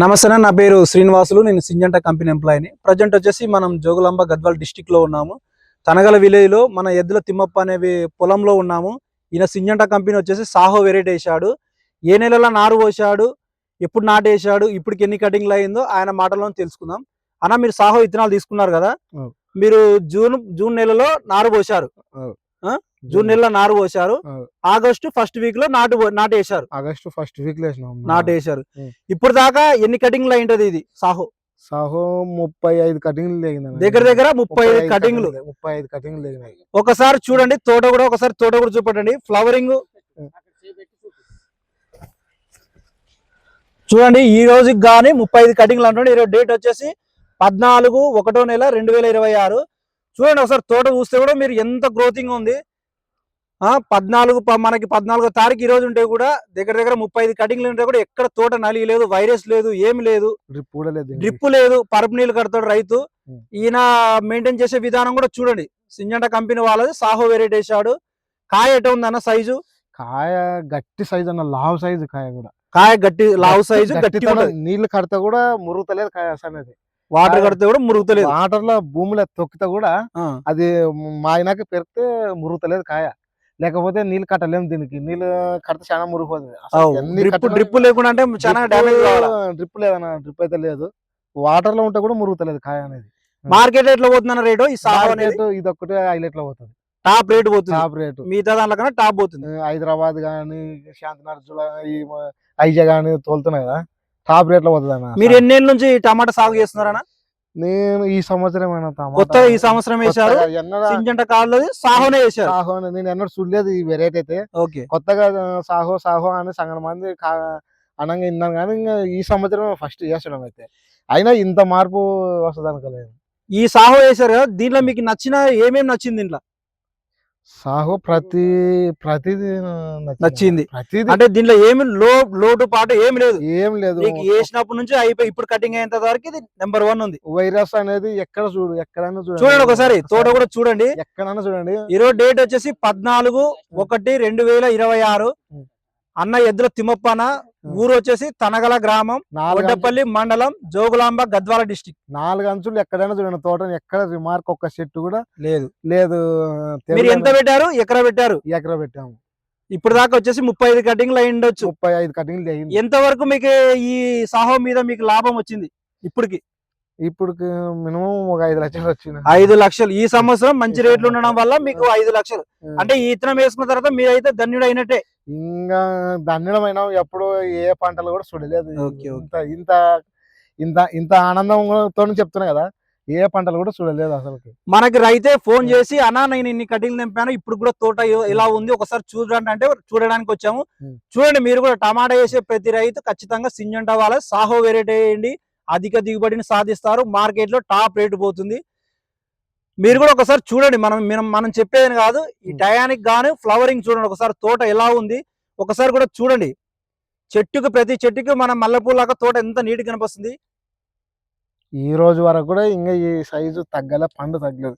నమస్తే నా పేరు శ్రీనివాసులు నేను సింజంట కంపెనీ ఎంప్లాయీని. ప్రజెంట్ వచ్చేసి మనం జోగులాంబ గద్వాల్ డిస్టిక్లో ఉన్నాము. తనగల విలేజ్లో మన ఎద్దుల తిమ్మప్ప అనేవి పొలంలో ఉన్నాము. ఈయన సింజంట కంపెనీ వచ్చేసి సాహో వెరైటీ వేసాడు ఏ నెలలో నారు పోసాడు ఎప్పుడు నాటేసాడు ఇప్పటికి ఎన్ని కటింగ్లు అయిందో ఆయన మాటల్లో తెలుసుకుందాం. అన్న మీరు సాహో విత్తనాలు తీసుకున్నారు కదా. మీరు జూన్ జూన్ నెలలో నారు పోసారు? జూన్ నెలలో నారు పోసారు. ఆగస్టు ఫస్ట్ వీక్లో నాటు పో- నాటేశారు. ఆగస్టు ఫస్ట్ వీక్లో నాటేశారు. ఉం. ఇప్పుడు దాకా ఎన్ని కటింగ్లు అయింటది ఇది? సాహో. సాహో ముప్పై ఐదు కటింగ్లు లేగినాయి దగ్గర దగ్గర ముప్పై ఐదు కటింగ్లు ముప్పై ఐదు కటింగ్లు లేగినాయి. ఒకసారి చూడండి తోట కూడా ఒకసారి తోట కూడా చూపండి ఫ్లవరింగ్ చూడండి ఈ రోజుకి గానీ ముప్పై ఐదు కటింగ్లు అంటుండే. ఈరోజు డేట్ వచ్చేసి పద్నాలుగు ఒకటో నెల రెండు వేల ఇరవై ఆరు. చూడండి ఒకసారి తోట చూస్తే కూడా మీరు ఎంత గ్రోతింగ్ ఉంది. ఆ పద్నాలుగు మనకి పద్నాలుగో తారీఖు ఈ రోజు ఉంటే కూడా దగ్గర దగ్గర ముప్పై ఐదు కటింగ్లు ఉంటే కూడా ఎక్కడ తోట నలిగి లేదు వైరస్ లేదు ఏమి లేదు. డ్రిప్ కూడా లేదు దీనికి. డ్రిప్ లేదు పరుపు నీళ్ళు కడతాడు రైతు. ఈయన మెయింటైన్ చేసే విధానం కూడా చూడండి. సింజంట కంపెనీ వాళ్ళది సాహో వెరైటీ వేసాడు కాయ ఎట ఉందన్న సైజు? కాయ గట్టి సైజ్ అన్న లావ్ సైజ్ కాయ కూడా. కాయ గట్టి లావు సైజు గట్టి నీళ్ళు కడితే కూడా మురుగుతలేదు కాయ అనేది. వాటర్ కడితే కూడా మురుగుతలేదు. వాటర్లో భూమిలో తొక్కితే కూడా అది మాయినాక పెరిగితే మురుగుతలేదు కాయ. లేకపోతే నీళ్ళు కట్టలేము దీనికి. నీళ్ళు కడితే చాలా మురిగిపోతుంది. డ్రిప్ డ్రిప్ లేకుండా అంటే చాలా డ్రిప్ డ్యామేజ్ డ్రిప్ లేదన్న డ్రిప్ అయితే లేదు. వాటర్లో ఉంటే కూడా మురుగుతలేదు కాయ అనేది. మార్కెట్ ఎట్లా పోతుందన్న రేటు ఈ మార్కెట్ ఇది ఒక్కటే హైలైట్లో పోతుంది. టాప్ రేట్ పోతుంది. Top rate. మిగతా దాంట్లో కన్నా టాప్ పోతుంది. హైదరాబాద్ గానీ శాంతినగర్ ఈ ఐజా గానీ తోలుతున్నాయి కదా. టాప్ రేట్లో పోతుంది అన్న మీరు ఎన్నేళ్ళ నుంచి టమాటా సాగు చేస్తున్నారన్న? నేను ఈ సంవత్సరం కొత్తగా ఈ సంవత్సరం సింజంట కాళ్ళది సాహోనే వేశారు. సాహో నేను ఎన్నడూ చూడలేదు ఈ వెరైటీ అయితే. ఓకే. కొత్తగా సాహో సాహో అని సగం మంది అనంగా విన్నాను కానీ ఇంకా ఈ సంవత్సరం ఫస్ట్ చేసడం అయితే. అయినా ఇంత మార్పు వస్తుంది అనుకోలేదు ఈ సాహో వేశారు కదా దీంట్లో మీకు నచ్చిన ఏమేమి నచ్చింది దీంట్లో సాహో ప్రతి ప్రతిది నచ్చింది. అంటే దీంట్లో ఏమి లో లోటు పాటు ఏమి లేదు. ఏం లేదు. వేసినప్పటి నుంచి అయిపోయి ఇప్పుడు కటింగ్ అయ్యేంత వరకు ఇది నెంబర్ వన్ ఉంది. వైరస్ అనేది ఎక్కడ చూడు ఎక్కడైనా చూడండి. ఒకసారి తోట కూడా చూడండి. ఎక్కడైనా చూడండి. ఈ రోజు డేట్ వచ్చేసి పద్నాలుగు ఒకటి రెండు వేల ఇరవై ఆరు. అన్న ఎద్దుల తిమ్మప్పన ఊరు వచ్చేసి తనగల గ్రామం వడ్డపల్లి మండలం జోగులాంబ గద్వాల డిస్టిక్. నాలుగు అంచులు ఎక్కడైనా చూడండి తోటని ఎక్కడ రిమార్క్ ఒక్క చెట్టు కూడా లేదు. లేదు మీరు ఎంత పెట్టారు? ఎకరా పెట్టారు? ఎకర పెట్టాము. ఇప్పుడు దాకా వచ్చేసి ముప్పై ఐదు కటింగ్లు అయి ఉండొచ్చు. ముప్పై ఐదు కటింగ్లు అయింది. ఎంత వరకు మీకు ఈ సాహో మీద మీకు లాభం వచ్చింది ఇప్పటికి? ఇప్పుడు మినిమం ఒక ఐదు లక్షలు వచ్చింది. ఐదు లక్షలు. ఈ సంవత్సరం మంచి రేట్లు ఉండడం వల్ల మీకు ఐదు లక్షలు. అంటే ఈ ఇత్తనం వేసుకున్న తర్వాత మీరైతే ధన్యుడు అయినట్టే ఇంకా దండమైన ఎప్పుడు ఏ పంటలు కూడా చూడలేదు. ఇంత ఇంత ఇంత ఇంత ఆనందంతో చెప్తున్నా కదా. ఏ పంటలు కూడా చూడలేదు అసలు మనకి రైతే ఫోన్ చేసి అన్నా నేను ఇన్ని కటింగ్లు నింపాను ఇప్పుడు కూడా తోట ఇలా ఉంది. ఒకసారి చూడండి అంటే చూడడానికి వచ్చాము. చూడండి మీరు కూడా టమాటా వేసే ప్రతి రైతు ఖచ్చితంగా సింజంటా వాళ్ళ సాహో వెరైటీ వేయండి. అధిక దిగుబడిని సాధిస్తారు. మార్కెట్లో టాప్ రేటు పోతుంది. మీరు కూడా ఒకసారి చూడండి. మనం మనం మనం చెప్పేది కాదు. ఈ. టయానికి గాను ఫ్లవరింగ్ చూడండి ఒకసారి. తోట ఎలా ఉంది? ఒకసారి కూడా చూడండి. చెట్టుకు ప్రతి చెట్టుకి మన మల్లెపూలాగా తోట ఎంత నీట్ కనిపిస్తుంది? ఈ రోజు వరకు కూడా ఇంకా ఈ సైజు తగ్గలే పండు తగ్గలేదు.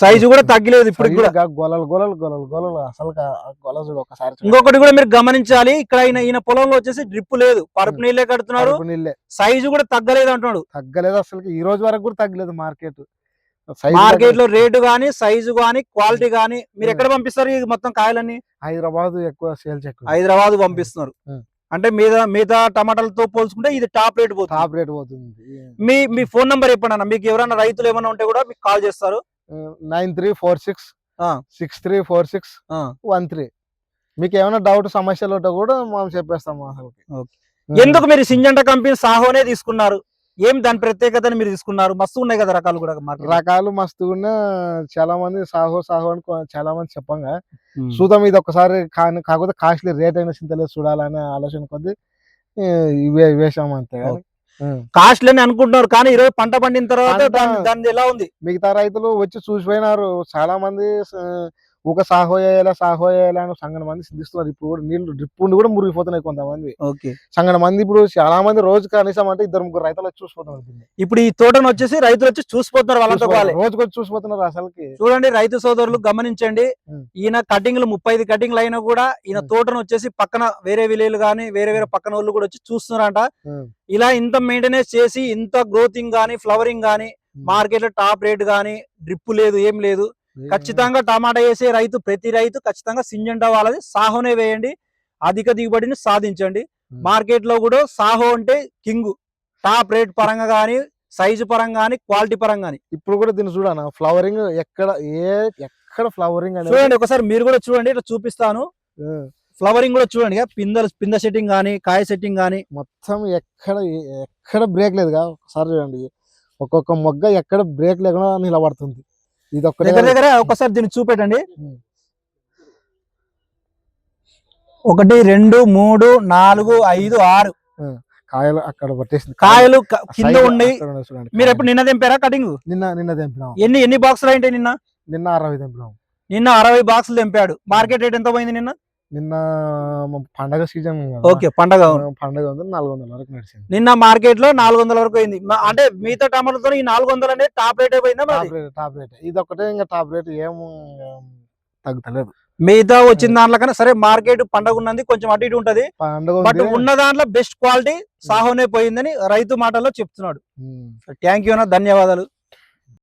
సైజు కూడా తగ్గలేదు ఇప్పుడు కూడా. గొలలు గొలలు గొలలు గొలలు. అసలు గొల చూడు ఒకసారి. ఇంకొకటి కూడా మీరు గమనించాలి. ఇక్కడ ఈయన ఈయన పొలంలో వచ్చేసి డ్రిప్ లేదు. పరుపు నీళ్ళే కడుతున్నారు. సైజు కూడా తగ్గలేదు అంటున్నాడు. తగ్గలేదు అసలు ఈ రోజు వరకు కూడా తగ్గలేదు మార్కెట్. మార్కెట్లో రేటు గానీ సైజు గానీ క్వాలిటీ గానీ మీరు. ఎక్కడ పంపిస్తారు ఈ మొత్తం కాయలన్నీ? హైదరాబాద్ ఎక్కువ సేల్స్ ఎక్కువ హైదరాబాద్ పంపిస్తున్నారు. అంటే మిగతా మిగతా టమాటాలతో పోల్చుకుంటే ఇది టాప్ రేట్ పోతుంది. టాప్ రేట్ పోతుంది. మీ మీ ఫోన్ నంబర్ చెప్పండి అన్న. మీకు ఎవరైనా రైతులు ఏమైనా ఉంటే కూడా మీకు కాల్ చేస్తారు. నైన్ త్రీ ఫోర్ సిక్స్ ఆ. సిక్స్ త్రీ ఫోర్ సిక్స్ ఆ. One three. మీకు ఏమైనా డౌట్ సమస్యలు ఉంటే కూడా మనం చెప్పేస్తాము అసలు ఎందుకు మీరు సింజంట కంపెనీ సాహోనే తీసుకున్నారు? ఏం దాని ప్రత్యేకతని మీరు తీసుకున్నారు? మస్తు ఉన్నాయి కదా రకాలు కూడా రకాలు మస్తుగా చాలా మంది సాహో సాహో అని చాలా మంది చెప్పంగా. చూద్దాం ఇది ఒకసారి కాని కాకపోతే కాస్ట్లీ రేట్ అయినా చింతలేదు చూడాలనే ఆలోచన కొద్ది ఇవే వేసాము అంతే. కాస్ట్లీ అని అనుకుంటున్నారు కానీ ఈరోజు పంట పండిన తర్వాత దాని ఎలా ఉంది? మిగతా రైతులు వచ్చి చూసిపోయినారు. చాలా మంది స- ఊక సాహో వేయాలా సాహో వేయాలా అని సంగన మంది సిద్ధిస్తున్నారు ఇప్పుడు కూడా నీళ్ళు డ్రిప్ ఉండి కూడా మురిగిపోతున్నాయి కొంతమంది ఓకే సంగన మంది ఇప్పుడు చాలా మంది రోజు కనీసం అంటే ఇద్దరు ముగ్గురు రైతులు వచ్చి చూసిపోతున్నారు. ఇప్పుడు ఈ తోటను వచ్చేసి రైతులు వచ్చి చూసిపోతున్నారు వాళ్ళతో రోజుకి వచ్చి చూసిపోతున్నారు అసలుకి చూడండి రైతు సోదరులు గమనించండి. ఈయన కటింగ్లు ముప్పై ఐదు కటింగ్లు అయినా కూడా ఈయన. తోటను వచ్చేసి పక్కన వేరే విలేజ్ గానీ వేరే వేరే పక్కన వాళ్ళు కూడా వచ్చి చూస్తున్నారంట. ఇలా ఇంత మెయింటెనెన్స్ చేసి ఇంత గ్రోతింగ్ గానీ ఫ్లవరింగ్ గానీ. మార్కెట్లో టాప్ రేట్ గానీ డ్రిప్ లేదు ఏం లేదు ఖచ్చితంగా టమాటా వేసే రైతు ప్రతి రైతు ఖచ్చితంగా సింజంటా వాళ్ళది. సాహోనే వేయండి అధిక దిగుబడిని సాధించండి. మార్కెట్లో కూడా సాహో అంటే కింగ్. టాప్ రేట్ పరంగా గానీ సైజు పరంగా గానీ క్వాలిటీ పరంగా గానీ. ఇప్పుడు కూడా దీన్ని చూడనా? ఫ్లవరింగ్ ఎక్కడ ఏ ఎక్కడ ఫ్లవరింగ్ చూడండి ఒకసారి మీరు కూడా చూడండి ఇట్లా చూపిస్తాను. ఫ్లవరింగ్ కూడా చూడండి పిందెలు పింద సెట్టింగ్ కానీ కాయ సెట్టింగ్ కానీ మొత్తం ఎక్కడ ఎక్కడ బ్రేక్ లేదుగా? ఒకసారి చూడండి. ఒక్కొక్క మొగ్గ ఎక్కడ బ్రేక్ లేకుండా నిలబడుతుంది. ఇది దగ్గర దగ్గర ఒకసారి దీన్ని చూపెట్టండి. ఒకటి రెండు మూడు నాలుగు ఐదు ఆరు. కాయలు అక్కడ పట్టేసింది. కాయలు కింద ఉన్నాయి. మీరు ఎప్పుడు నిన్న తెంపారా కటింగ్? నిన్న నిన్న తెంపినాం. ఎన్ని ఎన్ని బాక్సులు అయితే నిన్న? నిన్న అరవై తెంపినాం. నిన్న అరవై బాక్సులు తెంపాడు. మార్కెట్ రేట్ ఎంత పోయింది నిన్న? నిన్న పండగ సీజన్ ఓకే పండగ పండగ ఉంది నాలుగు వందల వరకు నడిచింది. నిన్న మార్కెట్లో నాలుగు వందల వరకు అయింది. అంటే మిగతా టమాటాలతో ఈ నాలుగు వందలు అనేది టాప్ రేట్ అయిపోయిందా టాప్ రేట్ టాప్ రేట్. ఇది ఒకటే ఇంకా టాప్ రేట్ ఏం తగ్గుతలేదు. మిగతా వచ్చిన దాంట్లో కన్నా సరే మార్కెట్ పండగ ఉన్నది కొంచెం అటు ఇటు ఉంటది. పండగ బట్ ఉన్న దాంట్లో బెస్ట్ క్వాలిటీ సాహోనే పోయిందని రైతు మాటల్లో చెప్తున్నాడు. థ్యాంక్ యూ అన్న ధన్యవాదాలు.